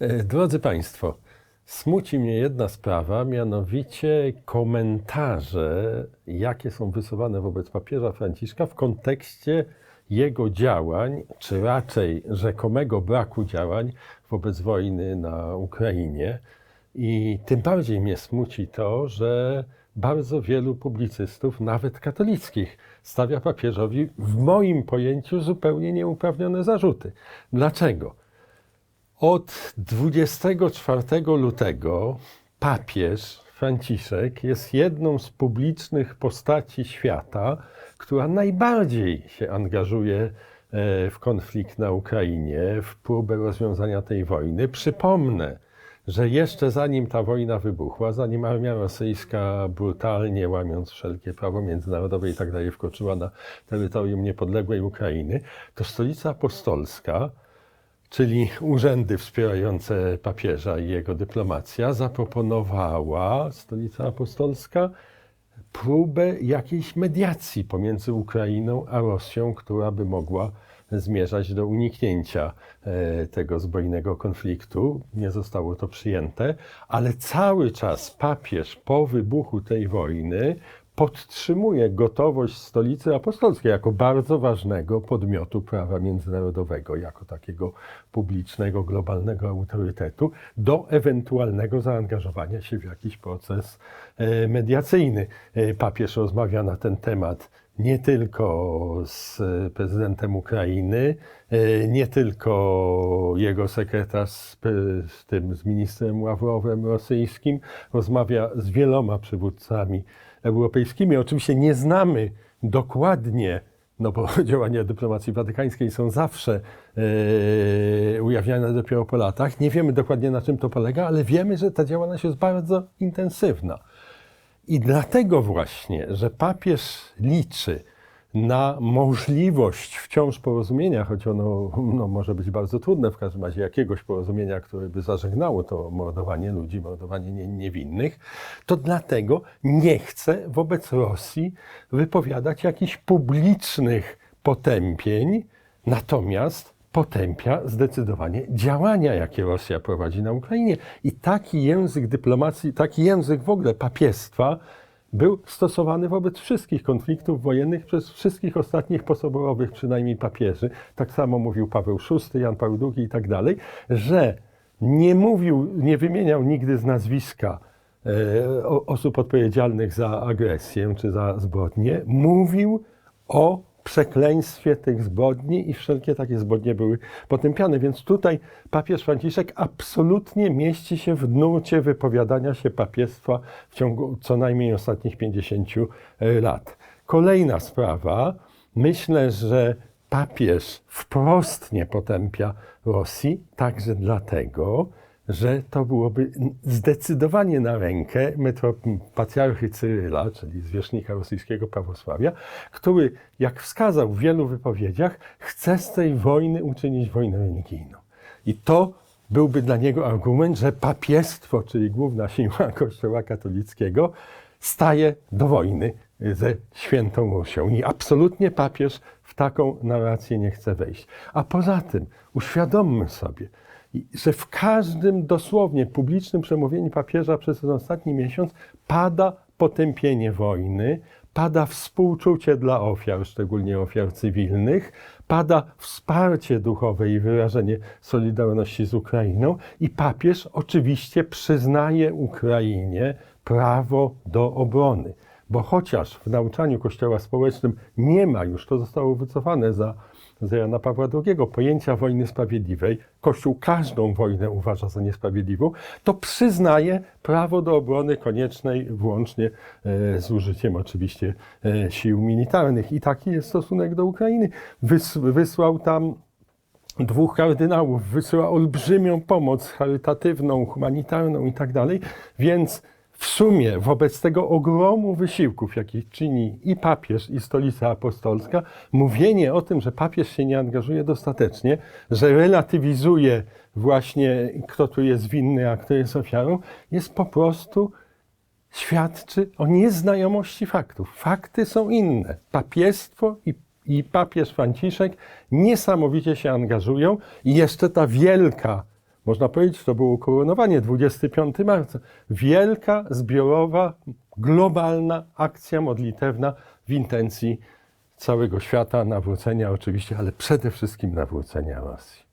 E, Drodzy Państwo, smuci mnie jedna sprawa, mianowicie komentarze, jakie są wysuwane wobec papieża Franciszka w kontekście jego działań, czy raczej rzekomego braku działań wobec wojny na Ukrainie. I tym bardziej mnie smuci to, że bardzo wielu publicystów, nawet katolickich, stawia papieżowi w moim pojęciu zupełnie nieuprawnione zarzuty. Dlaczego? Od 24 lutego papież Franciszek jest jedną z publicznych postaci świata, która najbardziej się angażuje e, w konflikt na Ukrainie, w próbę rozwiązania tej wojny. Przypomnę, że jeszcze zanim ta wojna wybuchła, zanim armia rosyjska brutalnie łamiąc wszelkie prawo międzynarodowe i tak dalej wkroczyła na terytorium niepodległej Ukrainy, to stolica apostolska czyli urzędy wspierające papieża i jego dyplomacja, zaproponowała Stolica Apostolska próbę jakiejś mediacji pomiędzy Ukrainą a Rosją, która by mogła zmierzać do uniknięcia e, tego zbrojnego konfliktu. Nie zostało to przyjęte, ale cały czas papież po wybuchu tej wojny podtrzymuje gotowość stolicy apostolskiej jako bardzo ważnego podmiotu prawa międzynarodowego, jako takiego publicznego, globalnego autorytetu, do ewentualnego zaangażowania się w jakiś proces e, mediacyjny. E, Papież rozmawia na ten temat nie tylko z prezydentem Ukrainy, e, nie tylko jego sekretarz z tym, z ministrem Ławrowem rosyjskim, rozmawia z wieloma przywódcami europejskimi. Oczywiście nie znamy dokładnie, no bo działania dyplomacji watykańskiej są zawsze e, ujawniane dopiero po latach. Nie wiemy dokładnie na czym to polega, ale wiemy, że ta działalność jest bardzo intensywna. I dlatego właśnie, że papież liczy na możliwość wciąż porozumienia, choć ono no, może być bardzo trudne, w każdym razie jakiegoś porozumienia, które by zażegnało to mordowanie ludzi, mordowanie nie- niewinnych, to dlatego nie chce wobec Rosji wypowiadać jakichś publicznych potępień, natomiast potępia zdecydowanie działania, jakie Rosja prowadzi na Ukrainie. I taki język dyplomacji, taki język w ogóle papiestwa był stosowany wobec wszystkich konfliktów wojennych przez wszystkich ostatnich posoborowych przynajmniej papieży. Tak samo mówił Paweł VI, Jan Paweł II i tak dalej, że nie mówił, nie wymieniał nigdy z nazwiska e, osób odpowiedzialnych za agresję czy za zbrodnie. Mówił o przekleństwie tych zbrodni i wszelkie takie zbrodnie były potępiane. Więc tutaj papież Franciszek absolutnie mieści się w nurcie wypowiadania się papiestwa w ciągu co najmniej ostatnich 50 lat. Kolejna sprawa. Myślę, że papież wprost nie potępia Rosji, także dlatego, że to byłoby zdecydowanie na rękę metro- patriarchy Cyryla, czyli zwierzchnika rosyjskiego prawosławia, który, jak wskazał w wielu wypowiedziach, chce z tej wojny uczynić wojnę religijną. I to byłby dla niego argument, że papiestwo, czyli główna siła Kościoła katolickiego, staje do wojny ze świętą Rusią. I absolutnie papież w taką narrację nie chce wejść. A poza tym uświadommy sobie, że w każdym dosłownie publicznym przemówieniu papieża przez ten ostatni miesiąc pada potępienie wojny, pada współczucie dla ofiar, szczególnie ofiar cywilnych, pada wsparcie duchowe i wyrażenie solidarności z Ukrainą i papież oczywiście przyznaje Ukrainie prawo do obrony. Bo chociaż w nauczaniu Kościoła społecznym nie ma już, to zostało wycofane za, za Jana Pawła II, pojęcia wojny sprawiedliwej, Kościół każdą wojnę uważa za niesprawiedliwą, to przyznaje prawo do obrony koniecznej włącznie e, z użyciem oczywiście e, sił militarnych. I taki jest stosunek do Ukrainy. Wys, wysłał tam dwóch kardynałów, wysyła olbrzymią pomoc charytatywną, humanitarną i tak dalej, więc w sumie wobec tego ogromu wysiłków, jaki czyni i papież, i stolica apostolska, mówienie o tym, że papież się nie angażuje dostatecznie, że relatywizuje właśnie kto tu jest winny, a kto jest ofiarą, jest po prostu świadczy o nieznajomości faktów. Fakty są inne. Papiestwo i, i papież Franciszek niesamowicie się angażują i jeszcze ta wielka Można powiedzieć, to było ukoronowanie 25 marca. Wielka, zbiorowa, globalna akcja modlitewna w intencji całego świata, nawrócenia oczywiście, ale przede wszystkim nawrócenia Rosji.